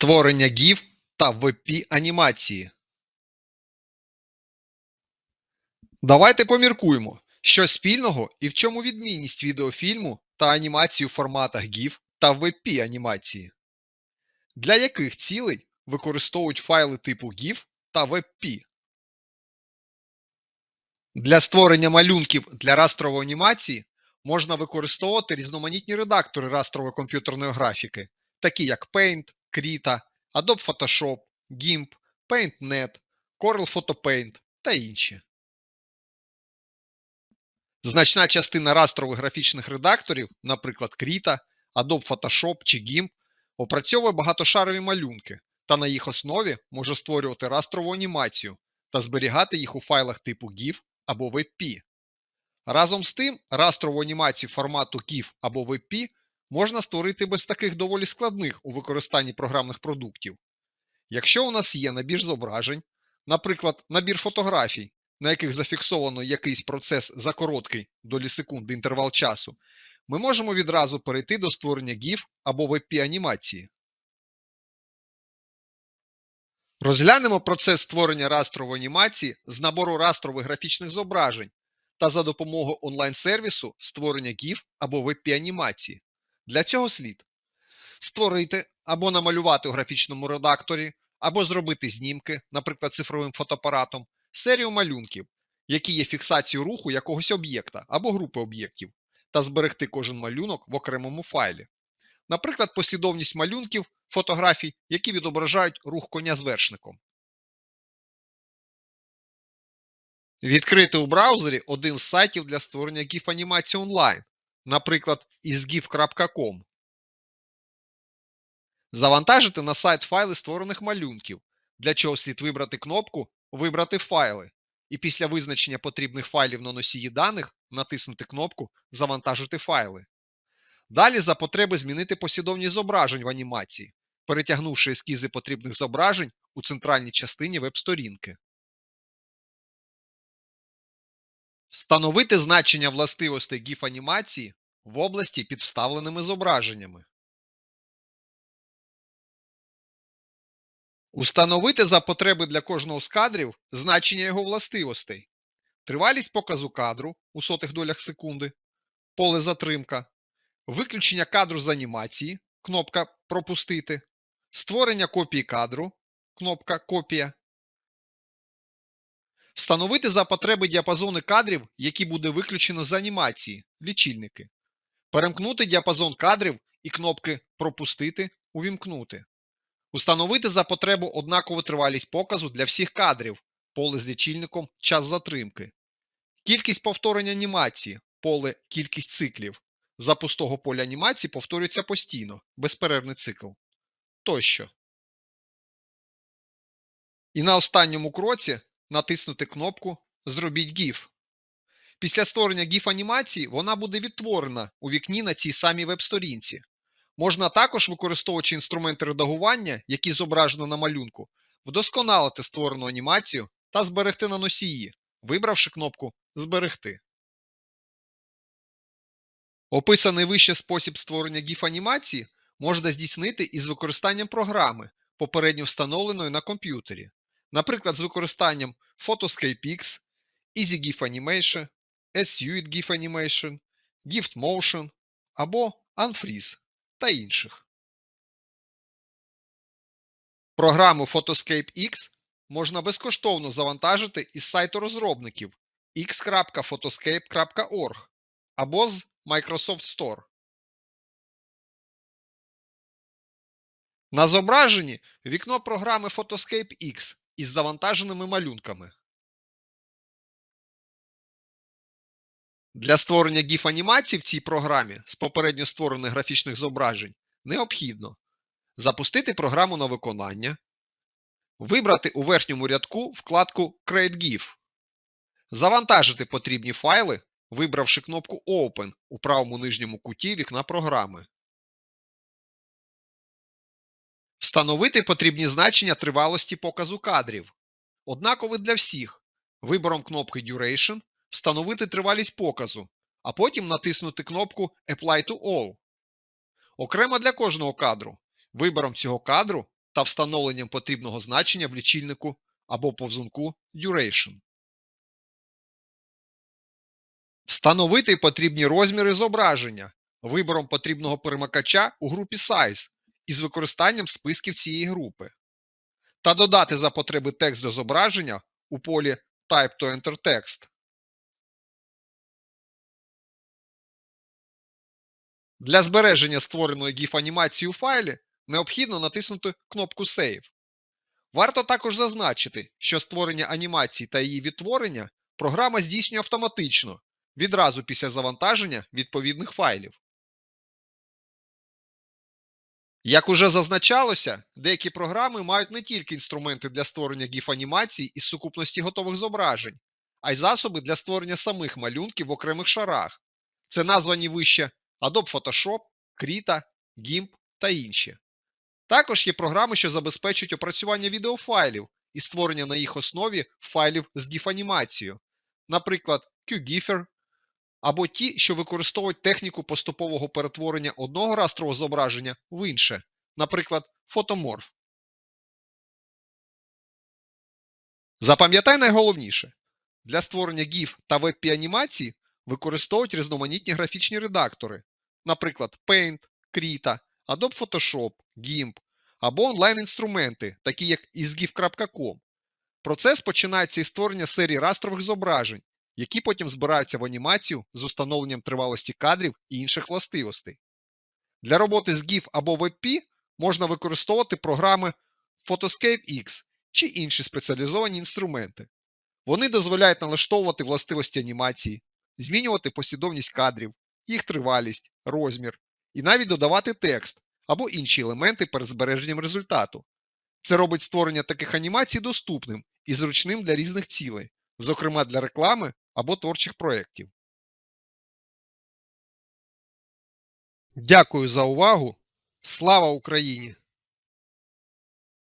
Створення GIF та WebP анімації. Давайте поміркуємо, що спільного і в чому відмінність відеофільму та анімації у форматах GIF та WebP анімації. Для яких цілей використовують файли типу GIF та WebP. Для створення малюнків для растрової анімації можна використовувати різноманітні редактори растрової комп'ютерної графіки, такі як Paint, Krita, Adobe Photoshop, GIMP, PaintNet, Corel Photo Paint та інші. Значна частина растрових графічних редакторів, наприклад, Krita, Adobe Photoshop чи GIMP, опрацьовує багатошарові малюнки та на їх основі може створювати растрову анімацію та зберігати їх у файлах типу GIF або WebP. Разом з тим, растрову анімацію формату GIF або WebP можна створити без таких доволі складних у використанні програмних продуктів. Якщо у нас є набір зображень, наприклад, набір фотографій, на яких зафіксовано якийсь процес за короткий долі секунди інтервал часу, ми можемо відразу перейти до створення GIF або WebP анімації. Розглянемо процес створення растрової анімації з набору растрових графічних зображень та за допомогою онлайн-сервісу створення GIF або WebP анімації. Для цього слід створити або намалювати у графічному редакторі, або зробити знімки, наприклад, цифровим фотоапаратом, серію малюнків, які є фіксацією руху якогось об'єкта або групи об'єктів, та зберегти кожен малюнок в окремому файлі. Наприклад, послідовність малюнків, фотографій, які відображають рух коня з вершником. Відкрити у браузері один з сайтів для створення GIF анімації онлайн, наприклад, isgif.com. Завантажити на сайт файли створених малюнків, для чого слід вибрати кнопку Вибрати файли і після визначення потрібних файлів на носії даних натиснути кнопку Завантажити файли. Далі за потреби змінити послідовність зображень в анімації, перетягнувши ескізи потрібних зображень у центральній частині веб-сторінки. Встановити значення властивостей GIF анімації в області під вставленими зображеннями. Установити за потреби для кожного з кадрів значення його властивостей. Тривалість показу кадру у сотих долях секунди, поле затримка, виключення кадру з анімації, кнопка Пропустити, створення копії кадру, кнопка Копія. Встановити за потреби діапазони кадрів, які буде виключено з анімації, лічильники. Перемкнути діапазон кадрів і кнопки Пропустити, Увімкнути. Установити за потребу однакову тривалість показу для всіх кадрів, поле з лічильником час затримки. Кількість повторень анімації, поле кількість циклів. За пустого поля анімації повторюється постійно, безперервний цикл. Тощо. І на останньому кроці натиснути кнопку Зробіть GIF. Після створення GIF анімації вона буде відтворена у вікні на цій самій веб-сторінці. Можна також, використовуючи інструменти редагування, які зображено на малюнку, вдосконалити створену анімацію та зберегти на носії, вибравши кнопку Зберегти. Описаний вище спосіб створення GIF анімації можна здійснити із використанням програми, попередньо встановленої на комп'ютері, наприклад, з використанням Photoscape X, EasyGIF Animation, SUIT GIF Animation, Gift Motion або Unfreeze та інших. Програму Photoscape X можна безкоштовно завантажити із сайту розробників x.photoscape.org або з Microsoft Store. На зображенні вікно програми Photoscape X із завантаженими малюнками. Для створення GIF анімації в цій програмі з попередньо створених графічних зображень необхідно запустити програму на виконання, вибрати у верхньому рядку вкладку Create GIF, завантажити потрібні файли, вибравши кнопку Open у правому нижньому куті вікна програми. Встановити потрібні значення тривалості показу кадрів. Однакові для всіх. Вибором кнопки Duration встановити тривалість показу, а потім натиснути кнопку Apply to All. Окремо для кожного кадру. Вибором цього кадру та встановленням потрібного значення в лічильнику або повзунку Duration. Встановити потрібні розміри зображення вибором потрібного перемикача у групі Size із використанням списків цієї групи. Та додати за потреби текст до зображення у полі Type to Enter Text. Для збереження створеної GIF-анімації у файлі необхідно натиснути кнопку Save. Варто також зазначити, що створення анімації та її відтворення програма здійснює автоматично відразу після завантаження відповідних файлів. Як уже зазначалося, деякі програми мають не тільки інструменти для створення GIF-анімацій із сукупності готових зображень, а й засоби для створення самих малюнків в окремих шарах. Це названі вище Adobe Photoshop, Krita, GIMP та інші. Також є програми, що забезпечують опрацювання відеофайлів і створення на їх основі файлів з GIF-анімацією, наприклад, QGIFer, або ті, що використовують техніку поступового перетворення одного растрового зображення в інше, наприклад, фотоморф. Запам'ятай найголовніше. Для створення GIF та WebP анімації використовують різноманітні графічні редактори, наприклад, Paint, Krita, Adobe Photoshop, GIMP або онлайн-інструменти, такі як isgif.com. Процес починається із створення серії растрових зображень, які потім збираються в анімацію з установленням тривалості кадрів і інших властивостей. Для роботи з GIF або WebP можна використовувати програми Photoscape X чи інші спеціалізовані інструменти. Вони дозволяють налаштовувати властивості анімації, змінювати послідовність кадрів, їх тривалість, розмір і навіть додавати текст або інші елементи перед збереженням результату. Це робить створення таких анімацій доступним і зручним для різних цілей, зокрема для реклами або творчих проєктів. Дякую за увагу! Слава Україні!